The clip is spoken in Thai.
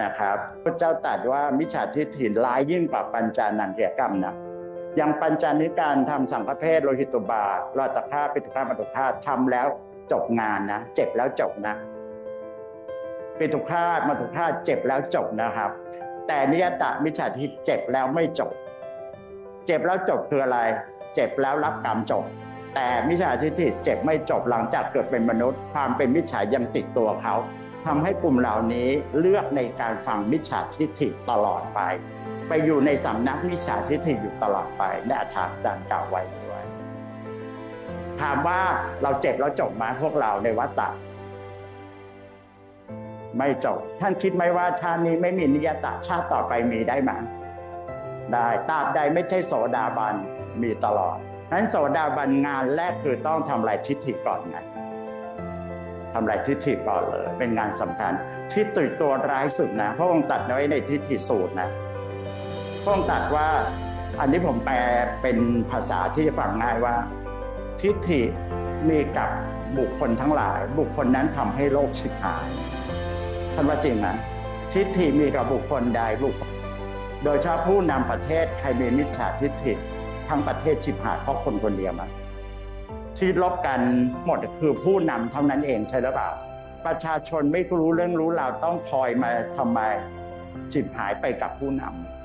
ธเจ้าตรัสว่ามิจฉาทิฏฐิร้ายยิ่งกว่าปัญจานันเกียกรรมนะอย่างปัญจานิการทำสังฆเพศโลหิตุบาทรอตฆาตปิตุฆาตมัตุฆาตทำแล้วจบงานนะเจ็บแล้วจบนะปิตุฆาตมัตุฆาตเจ็บแล้วจบนะครับ แต่นิยตะมิจฉาทิฏฐิเจ็บแล้วไม่จบ เจ็บแล้วจบคืออะไร เจ็บแล้วรับกรรมจบ แต่มิจฉาทิฏฐิเจ็บไม่จบหลังจากเกิดเป็นมนุษย์ ความเป็นมิจฉายังติดตัวเขา ทำให้กลุ่มเหล่านี้เลือกในการฟังมิจฉาทิฏฐิตลอดไป ไปอยู่ในสำนักมิจฉาทิฏฐิอยู่ตลอดไปและอาจารย์ดังกล่าวไว้ด้วยถามว่าเราเจ็บแล้วจบไหมพวกเราในวัฏฏะไม่จบ ท่านคิดไหมว่าชาตินี้ไม่มีนิยตะชาติต่อไปมีได้ไหมได้ตราบใดไม่ใช่โสดาบันมีตลอดนั้นโสดาบันงานแรกคือต้องทำลายทิฏฐิก่อนไง ทำลายทิฏฐิก่อนเลย เป็นงานสำคัญทิฏฐิตัวร้ายสุดนะพระองค์ตัดไว้ในทิฏฐิสูตรนะพระองค์ตัดว่าอันนี้ผมแปลเป็นภาษาที่ฟังง่ายว่า ทิฏฐิมีกับบุคคลทั้งหลาย บุคคลนั้นทำให้โลกชิบหายท่านว่าจริงไหมทิฏฐิมีกับบุคคลใดบุคคลโดยเฉพาะผู้นำประเทศใครมีมิจฉาทิฏฐิทั้งประเทศชิบหายเพราะคนคนเดียวมั้ ที่ลบกันหมดคือผู้นำเท่านั้นเองใช่หรือเปล่า ประชาชนไม่รู้เรื่องรู้ราวต้องคอยมาทำไมจิบหายไปกับผู้นำ